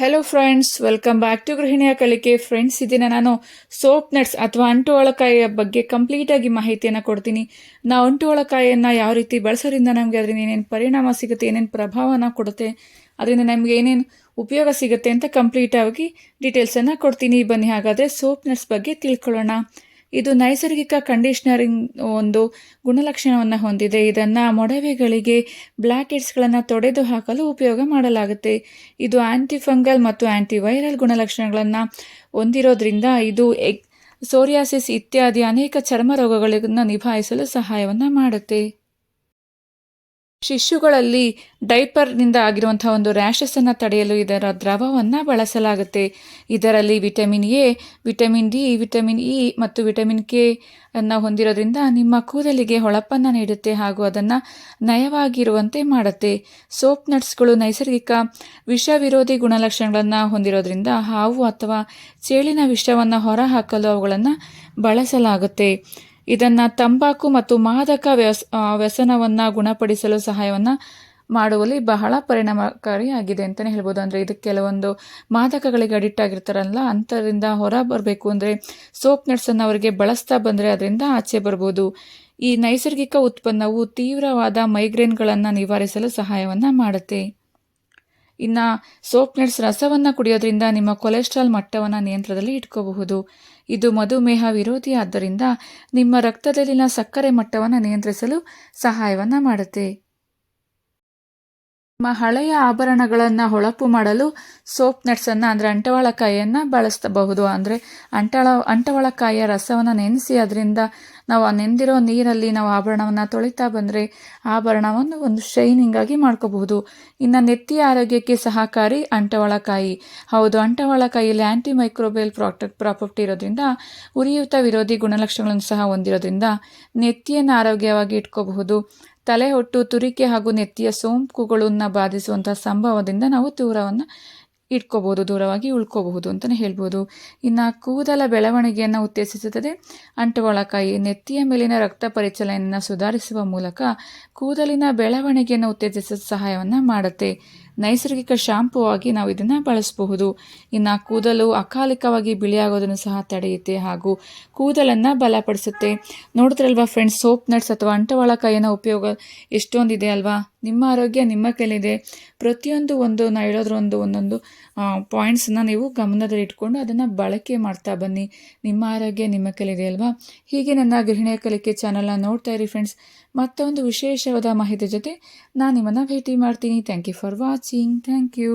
Hello friends welcome back to ಗೃಹಿಣಿಯ ಕಲಿಕೆ friends ಇದನ್ನು ನಾನು ಸೋಪ್ ನಟ್ಸ್ ಅಥವಾ ಅಂಟುವಳಕಾಯಿಯ ಬಗ್ಗೆ ಕಂಪ್ಲೀಟಾಗಿ ಮಾಹಿತಿಯನ್ನು ಕೊಡ್ತೀನಿ. ನಾವು ಅಂಟುವಳಕಾಯಿಯನ್ನು ಯಾವ ರೀತಿ ಬಳಸೋದ್ರಿಂದ ನಮಗೆ ಅದರಿಂದ ಏನೇನು ಪರಿಣಾಮ ಸಿಗುತ್ತೆ, ಏನೇನು ಪ್ರಭಾವನ ಕೊಡುತ್ತೆ, ಅದರಿಂದ ನಮಗೆ ಏನೇನು ಉಪಯೋಗ ಸಿಗುತ್ತೆ ಅಂತ ಕಂಪ್ಲೀಟಾಗಿ ಡೀಟೇಲ್ಸನ್ನು ಕೊಡ್ತೀನಿ. ಬನ್ನಿ, ಹಾಗಾದರೆ ಸೋಪ್ ನಟ್ಸ್ ಬಗ್ಗೆ ತಿಳ್ಕೊಳ್ಳೋಣ. ಇದು ನೈಸರ್ಗಿಕ ಕಂಡೀಷ್ನರಿಂಗ್ ಒಂದು ಗುಣಲಕ್ಷಣವನ್ನು ಹೊಂದಿದೆ. ಇದನ್ನು ಮೊಡವೆಗಳಿಗೆ ಬ್ಲ್ಯಾಕ್ ಹೆಡ್ಸ್ಗಳನ್ನು ತೊಡೆದು ಹಾಕಲು ಉಪಯೋಗ ಮಾಡಲಾಗುತ್ತೆ. ಇದು ಆ್ಯಂಟಿಫಂಗಲ್ ಮತ್ತು ಆ್ಯಂಟಿವೈರಲ್ ಗುಣಲಕ್ಷಣಗಳನ್ನು ಹೊಂದಿರೋದ್ರಿಂದ ಇದು ಎಗ್ ಸೋರಿಯಾಸಿಸ್ ಇತ್ಯಾದಿ ಅನೇಕ ಚರ್ಮ ರೋಗಗಳನ್ನು ನಿಭಾಯಿಸಲು ಸಹಾಯವನ್ನು ಮಾಡುತ್ತೆ. ಶಿಶುಗಳಲ್ಲಿ ಡೈಪರ್ನಿಂದ ಆಗಿರುವಂಥ ಒಂದು ರ್ಯಾಷಸನ್ನು ತಡೆಯಲು ಇದರ ದ್ರವವನ್ನು ಬಳಸಲಾಗುತ್ತೆ. ಇದರಲ್ಲಿ vitamin A, vitamin D, vitamin E ಮತ್ತು ವಿಟಮಿನ್ ಕೆ ಅನ್ನು ಹೊಂದಿರೋದ್ರಿಂದ ನಿಮ್ಮ ಕೂದಲಿಗೆ ಹೊಳಪನ್ನು ನೀಡುತ್ತೆ ಹಾಗೂ ಅದನ್ನು ನಯವಾಗಿರುವಂತೆ ಮಾಡುತ್ತೆ. ಸೋಪ್ ನಟ್ಸ್ಗಳು ನೈಸರ್ಗಿಕ ವಿಷವಿರೋಧಿ ಗುಣಲಕ್ಷಣಗಳನ್ನು ಹೊಂದಿರೋದ್ರಿಂದ ಹಾವು ಅಥವಾ ಚೇಳಿನ ವಿಷವನ್ನು ಹೊರಹಾಕಲು ಅವುಗಳನ್ನು ಬಳಸಲಾಗುತ್ತೆ. ಇದನ್ನು ತಂಬಾಕು ಮತ್ತು ಮಾದಕ ವ್ಯಸ ವ್ಯಸನವನ್ನು ಗುಣಪಡಿಸಲು ಸಹಾಯವನ್ನು ಮಾಡುವಲ್ಲಿ ಬಹಳ ಪರಿಣಾಮಕಾರಿಯಾಗಿದೆ ಅಂತಲೇ ಹೇಳ್ಬೋದು. ಅಂದರೆ ಇದಕ್ಕೆ ಕೆಲವೊಂದು ಮಾದಕಗಳಿಗೆ ಅಡಿಕ್ಟ್ ಆಗಿರ್ತಾರಲ್ಲ ಅಂಥದ್ರಿಂದ ಹೊರ ಬರಬೇಕು ಅಂದರೆ ಸೋಪ್ ನಟ್ಸನ್ನು ಅವರಿಗೆ ಬಳಸ್ತಾ ಬಂದರೆ ಅದರಿಂದ ಆಚೆ ಬರ್ಬೋದು. ಈ ನೈಸರ್ಗಿಕ ಉತ್ಪನ್ನವು ತೀವ್ರವಾದ ಮೈಗ್ರೇನ್ಗಳನ್ನು ನಿವಾರಿಸಲು ಸಹಾಯವನ್ನು ಮಾಡುತ್ತೆ. ಇನ್ನು ಸೋಪ್ ನಟ್ಸ್ ರಸವನ್ನು ಕುಡಿಯೋದ್ರಿಂದ ನಿಮ್ಮ ಕೊಲೆಸ್ಟ್ರಾಲ್ ಮಟ್ಟವನ್ನು ನಿಯಂತ್ರಣದಲ್ಲಿ ಇಟ್ಕೋಬಹುದು. ಇದು ಮಧುಮೇಹ ವಿರೋಧಿ ಆದ್ದರಿಂದ ನಿಮ್ಮ ರಕ್ತದಲ್ಲಿನ ಸಕ್ಕರೆ ಮಟ್ಟವನ್ನು ನಿಯಂತ್ರಿಸಲು ಸಹಾಯವನ್ನು ಮಾಡುತ್ತೆ. ನಿಮ್ಮ ಹಳೆಯ ಆಭರಣಗಳನ್ನು ಹೊಳಪು ಮಾಡಲು ಸೋಪ್ ನಟ್ಸನ್ನು, ಅಂದರೆ ಅಂಟವಾಳಕಾಯಿಯನ್ನು ಬಳಸಬಹುದು. ಅಂದರೆ ಅಂಟಳ, ಅಂಟವಾಳಕಾಯಿಯ ರಸವನ್ನು ನೆನೆಸಿ ಅದರಿಂದ ನಾವು ಆ ನೆಂದಿರೋ ನೀರಲ್ಲಿ ನಾವು ಆಭರಣವನ್ನು ತೊಳಿತಾ ಬಂದರೆ ಆಭರಣವನ್ನು ಒಂದು ಶೈನಿಂಗ್ ಆಗಿ ಮಾಡ್ಕೋಬಹುದು. ಇನ್ನು ನೆತ್ತಿ ಆರೋಗ್ಯಕ್ಕೆ ಸಹಕಾರಿ ಅಂಟವಾಳಕಾಯಿ. ಹೌದು, ಅಂಟವಾಳಕಾಯಿಯಲ್ಲಿ ಆ್ಯಂಟಿ ಮೈಕ್ರೋಬೆಲ್ ಪ್ರಾಕ್ಟ ಪ್ರಾಪರ್ಟಿ ಇರೋದ್ರಿಂದ, ಉರಿಯೂತ ವಿರೋಧಿ ಗುಣಲಕ್ಷಣಗಳನ್ನು ಸಹ ಹೊಂದಿರೋದ್ರಿಂದ ನೆತ್ತಿಯನ್ನು ಆರೋಗ್ಯವಾಗಿ ಇಟ್ಕೋಬಹುದು. ತಲೆಹೊಟ್ಟು ತುರಿಕೆ ಹಾಗೂ ನೆತ್ತಿಯ ಸೋಂಕುಗಳನ್ನು ಬಾಧಿಸುವಂತಹ ಸಂಭವದಿಂದ ನಾವು ದೂರವನ್ನು ಇಟ್ಕೋಬಹುದು, ದೂರವಾಗಿ ಉಳ್ಕೋಬಹುದು ಅಂತಲೇ ಹೇಳ್ಬೋದು. ಇನ್ನು ಕೂದಲ ಬೆಳವಣಿಗೆಯನ್ನು ಉತ್ತೇಜಿಸುತ್ತದೆ. ಅಂಟುವಳಕಾಯಿ ನೆತ್ತಿಯ ಮೇಲಿನ ರಕ್ತ ಪರಿಚಲನೆಯನ್ನು ಸುಧಾರಿಸುವ ಮೂಲಕ ಕೂದಲಿನ ಬೆಳವಣಿಗೆಯನ್ನು ಉತ್ತೇಜಿಸಲು ಸಹಾಯವನ್ನು ಮಾಡುತ್ತೆ. ನೈಸರ್ಗಿಕ ಶಾಂಪೂ ಆಗಿ ನಾವು ಇದನ್ನು ಬಳಸಬಹುದು. ಇನ್ನು ಕೂದಲು ಅಕಾಲಿಕವಾಗಿ ಬಿಳಿಯಾಗೋದನ್ನು ಸಹ ತಡೆಯುತ್ತೆ ಹಾಗೂ ಕೂದಲನ್ನು ಬಲಪಡಿಸುತ್ತೆ. ನೋಡಿದ್ರಲ್ವಾ ಫ್ರೆಂಡ್ಸ್, ಸೋಪ್ ನಟ್ಸ್ ಅಥವಾ ಅಂಟವಾಳಕಾಯಿನ ಉಪಯೋಗ ಎಷ್ಟೊಂದಿದೆ ಅಲ್ವಾ? ನಿಮ್ಮ ಆರೋಗ್ಯ ನಿಮ್ಮ ಕೈಲಿದೆ. ಪ್ರತಿಯೊಂದು ಒಂದು ನಾ ಹೇಳೋದ್ರ ಒಂದು ಒಂದೊಂದು ಪಾಯಿಂಟ್ಸನ್ನ ನೀವು ಗಮನದಲ್ಲಿ ಇಟ್ಕೊಂಡು ಅದನ್ನು ಬಳಕೆ ಮಾಡ್ತಾ ಬನ್ನಿ. ನಿಮ್ಮ ಆರೋಗ್ಯ ನಿಮ್ಮ ಕೈಲಿದೆ ಅಲ್ವಾ? ಹೀಗೆ ನನ್ನ ಗೃಹಿಣಿಯ ಕಲಿಕೆ ಚಾನಲ್ನ ನೋಡ್ತಾ ಇರಿ ಫ್ರೆಂಡ್ಸ್ ಮತ್ತೊಂದು ವಿಶೇಷವಾದ ಮಾಹಿತಿ ಜೊತೆ ನಾನು ನಿಮ್ಮನ್ನು ಭೇಟಿ ಮಾಡ್ತೀನಿ. Thank you for watching thank you